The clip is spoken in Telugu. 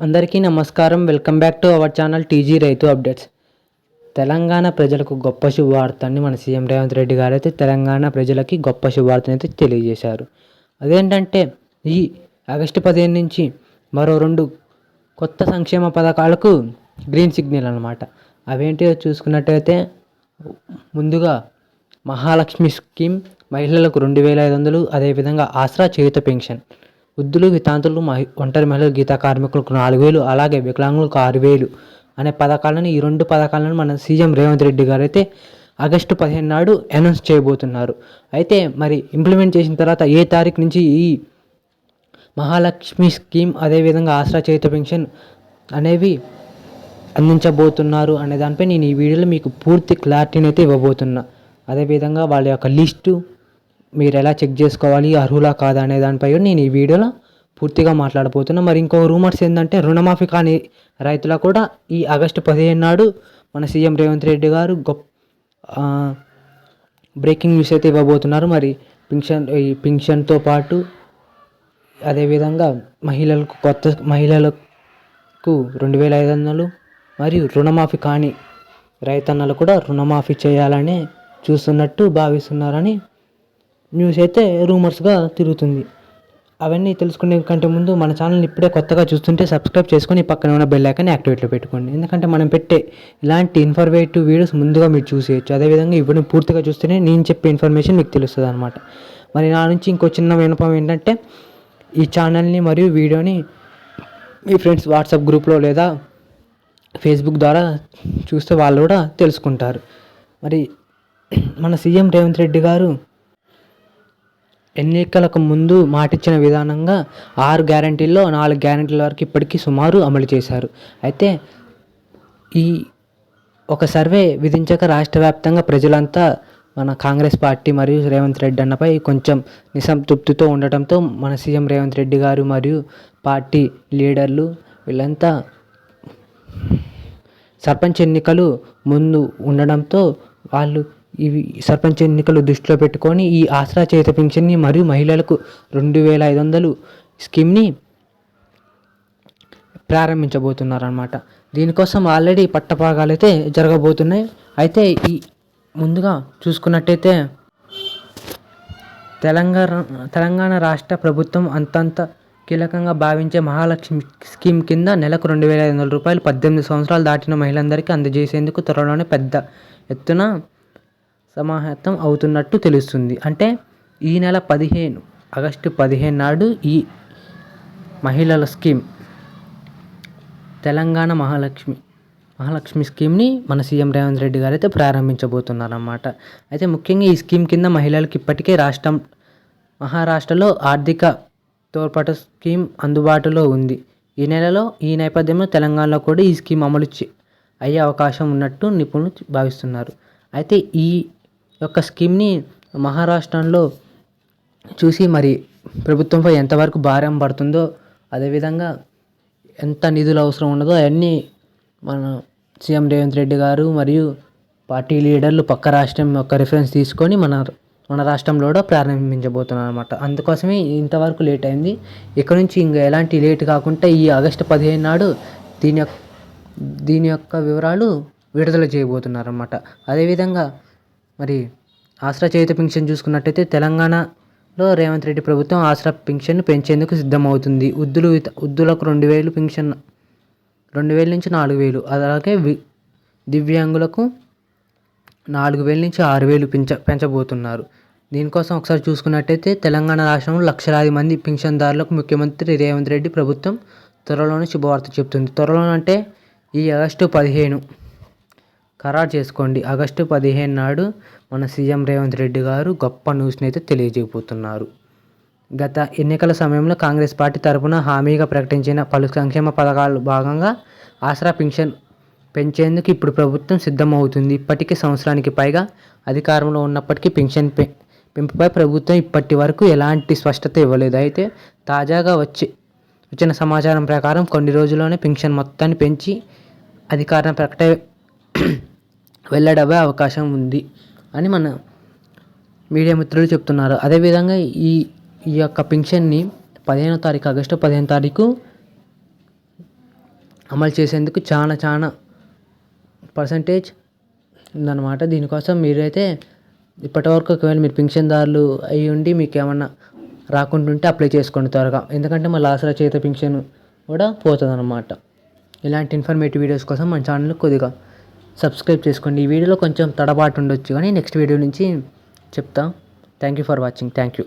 అందరికీ నమస్కారం. Welcome back to our channel TG రైతు అప్డేట్స్. తెలంగాణ ప్రజలకు గొప్ప శుభవార్తని మన సీఎం రేవంత్ రెడ్డి గారు అయితే తెలంగాణ ప్రజలకి గొప్ప శుభవార్తని అయితే తెలియజేశారు. అదేంటంటే ఈ ఆగస్టు పదిహేను నుంచి మరో రెండు కొత్త సంక్షేమ పథకాలకు గ్రీన్ సిగ్నల్ అనమాట అవేంటో చూసుకున్నట్టయితే ముందుగా మహాలక్ష్మి స్కీమ్ మహిళలకు రెండు వేల ఐదు వందలు అదేవిధంగా ఆసరా చేయుత పెన్షన్. వృద్ధులు వితాంతులు మహి ఒంటరి మహిళలు గీత కార్మికులకు నాలుగు వేలు అలాగే వికలాంగులకు ఆరు వేలు అనే పథకాలను ఈ రెండు పథకాలను మన సీఎం రేవంత్ రెడ్డి గారు అయితే ఆగస్టు పదిహేను నాడు అనౌన్స్ చేయబోతున్నారు. అయితే మరి ఇంప్లిమెంట్ చేసిన తర్వాత ఏ తారీఖు నుంచి ఈ మహాలక్ష్మి స్కీమ్ అదేవిధంగా ఆసరా చేత పెన్షన్ అనేవి అందించబోతున్నారు అనే దానిపై నేను ఈ వీడియోలో మీకు పూర్తి క్లారిటీని అయితే ఇవ్వబోతున్నా. అదేవిధంగా వాళ్ళ యొక్క లిస్టు మీరు ఎలా చెక్ చేసుకోవాలి అర్హులా కాదా అనే దానిపై నేను ఈ వీడియోలో పూర్తిగా మాట్లాడబోతున్నా. మరి ఇంకో రూమర్స్ ఏంటంటే రుణమాఫీ కాని రైతుల కూడా ఈ ఆగస్టు పదిహేను నాడు మన సీఎం రేవంత్ రెడ్డి గారు గొప్ప బ్రేకింగ్ న్యూస్ అయితే ఇవ్వబోతున్నారు. మరి పింఛన్ ఈ పింఛన్తో పాటు అదేవిధంగా మహిళలకు కొత్త మహిళలకు రెండు వేల ఐదు వందలు మరియు రుణమాఫీ కాని రైతన్నలు కూడా రుణమాఫీ చేయాలని చూస్తున్నట్టు భావిస్తున్నారని న్యూస్ అయితే రూమర్స్గా తిరుగుతుంది. అవన్నీ తెలుసుకునే కంటే ముందు మన ఛానల్ని ఇప్పుడే కొత్తగా చూస్తుంటే సబ్స్క్రైబ్ చేసుకొని పక్కన ఉన్న బెల్ ఐకాన్ని యాక్టివేట్లో పెట్టుకోండి. ఎందుకంటే మనం పెట్టే ఇలాంటి ఇన్ఫర్మేటివ్ వీడియోస్ ముందుగా మీరు చూసేయచ్చు అదేవిధంగా ఇవన్నీ పూర్తిగా చూస్తేనే నేను చెప్పే ఇన్ఫర్మేషన్ మీకు తెలుస్తుంది అనమాట మరి నా నుంచి ఇంకో చిన్న వినపం ఏంటంటే ఈ ఛానల్ని మరియు వీడియోని మీ ఫ్రెండ్స్ వాట్సాప్ గ్రూప్లో లేదా ఫేస్బుక్ ద్వారా చూస్తే వాళ్ళు కూడా తెలుసుకుంటారు. మరి మన సీఎం రేవంత్ రెడ్డి గారు ఎన్నికలకు ముందు మాటిచ్చిన విధానంగా ఆరు గ్యారంటీల్లో నాలుగు గ్యారంటీల వరకు ఇప్పటికీ సుమారు అమలు చేశారు. అయితే ఈ ఒక సర్వే విధించక రాష్ట్ర వ్యాప్తంగా ప్రజలంతా మన కాంగ్రెస్ పార్టీ మరియు రేవంత్ రెడ్డి అన్నపై కొంచెం నిసంతృప్తితో ఉండటంతో మన సీఎం రేవంత్ రెడ్డి గారు మరియు పార్టీ లీడర్లు వీళ్ళంతా సర్పంచ్ ఎన్నికలు ముందు ఉండడంతో వాళ్ళు ఇవి సర్పంచ్ ఎన్నికలు దృష్టిలో పెట్టుకొని ఈ ఆసరా చేత పింఛన్ని మరియు మహిళలకు రెండు వేల ఐదు వందలు స్కీమ్ని ప్రారంభించబోతున్నారన్నమాట. దీనికోసం ఆల్రెడీ పట్టభాగాలు అయితే జరగబోతున్నాయి. అయితే ఈ ముందుగా చూసుకున్నట్టయితే తెలంగాణ తెలంగాణ రాష్ట్ర ప్రభుత్వం అంతంత కీలకంగా భావించే మహాలక్ష్మి స్కీమ్ కింద నెలకు రెండు వేల ఐదు వందల రూపాయలు పద్దెనిమిది సంవత్సరాలు దాటిన మహిళలందరికీ అందజేసేందుకు త్వరలోనే పెద్ద ఎత్తున సమాహతం అవుతున్నట్టు తెలుస్తుంది. అంటే ఈ నెల పదిహేను ఆగస్టు పదిహేను నాడు ఈ మహిళల స్కీమ్ తెలంగాణ మహాలక్ష్మి మహాలక్ష్మి స్కీమ్ని మన సీఎం రేవంత్ రెడ్డి గారు అయితే ప్రారంభించబోతున్నారన్నమాట. అయితే ముఖ్యంగా ఈ స్కీమ్ కింద మహిళలకు ఇప్పటికే రాష్ట్రం మహారాష్ట్రలో ఆర్థిక తోడ్పాటు స్కీమ్ అందుబాటులో ఉంది. ఈ నెలలో ఈ నేపథ్యంలో తెలంగాణలో కూడా ఈ స్కీమ్ అమలు అయ్యే అవకాశం ఉన్నట్టు నిపుణులు భావిస్తున్నారు. అయితే ఈ యొక్క స్కీమ్ని మహారాష్ట్రంలో చూసి మరి ప్రభుత్వంపై ఎంతవరకు భారం పడుతుందో అదేవిధంగా ఎంత నిధులు అవసరం ఉన్నదో అవన్నీ మన సీఎం రేవంత్ రెడ్డి గారు మరియు పార్టీ లీడర్లు పక్క రాష్ట్రం యొక్క రిఫరెన్స్ తీసుకొని మన మన రాష్ట్రంలో కూడా ప్రారంభించబోతున్నారు అనమాట అందుకోసమే ఇంతవరకు లేట్ అయింది. ఇక్కడ నుంచి ఇంకా ఎలాంటి లేట్ కాకుండా ఈ ఆగస్టు పదిహేను నాడు దీని యొక్క దీని యొక్క వివరాలు విడుదల చేయబోతున్నారు అనమాట అదేవిధంగా మరి ఆసరా చేయుత పింఛన్ చూసుకున్నట్టయితే తెలంగాణలో రేవంత్ రెడ్డి ప్రభుత్వం ఆసరా పింఛన్ను పెంచేందుకు సిద్ధమవుతుంది. వృద్ధులు వృద్ధులకు రెండు వేలు పింఛన్ రెండు వేల నుంచి నాలుగు వేలు అలాగే దివ్యాంగులకు నాలుగు వేల నుంచి ఆరు వేలు పెంచ పెంచబోతున్నారు. దీనికోసం ఒకసారి చూసుకున్నట్టయితే తెలంగాణ రాష్ట్రంలో లక్షలాది మంది పింఛన్దారులకు ముఖ్యమంత్రి రేవంత్ రెడ్డి ప్రభుత్వం త్వరలోనే శుభవార్త చెబుతుంది. త్వరలోనంటే ఈ ఆగస్టు పదిహేను ఖరారు చేసుకోండి. ఆగస్టు పదిహేను నాడు మన సీఎం రేవంత్ రెడ్డి గారు గొప్ప న్యూస్ని అయితే తెలియజేయబోతున్నారు. గత ఎన్నికల సమయంలో కాంగ్రెస్ పార్టీ తరఫున హామీగా ప్రకటించిన పలు సంక్షేమ పథకాలు భాగంగా ఆసరా పెన్షన్ పెంచేందుకు ఇప్పుడు ప్రభుత్వం సిద్ధమవుతుంది. ఇప్పటికీ సంవత్సరానికి పైగా అధికారంలో ఉన్నప్పటికీ పెన్షన్ పె పెంపుపై ప్రభుత్వం ఇప్పటి వరకు ఎలాంటి స్పష్టత ఇవ్వలేదు. అయితే తాజాగా వచ్చి వచ్చిన సమాచారం ప్రకారం కొన్ని రోజుల్లోనే పెన్షన్ మొత్తాన్ని పెంచి అధికారం ప్రకట వెళ్ళడమే అవకాశం ఉంది అని మన మీడియా మిత్రులు చెప్తున్నారు. అదేవిధంగా ఈ ఈ యొక్క పింఛన్ని పదిహేనో తారీఖు ఆగస్టు పదిహేను తారీఖు అమలు చేసేందుకు చాలా చాలా పర్సంటేజ్ ఉందన్నమాట. దీనికోసం మీరైతే ఇప్పటివరకు ఒకవేళ మీరు పింఛన్దారులు అయ్యి ఉండి మీకు ఏమన్నా రాకుండా ఉంటే అప్లై చేసుకోండి త్వరగా. ఎందుకంటే మళ్ళీ ఆసరా చేత పింఛన్ కూడా పోతుంది అన్నమాట ఇలాంటి ఇన్ఫర్మేటివ్ వీడియోస్ కోసం మన ఛానల్ కొద్దిగా సబ్స్క్రైబ్ చేసుకోండి. ఈ వీడియోలో కొంచెం తడబాటు ఉండొచ్చు కానీ నెక్స్ట్ వీడియో నుంచి చెప్తా. Thank you for watching thank you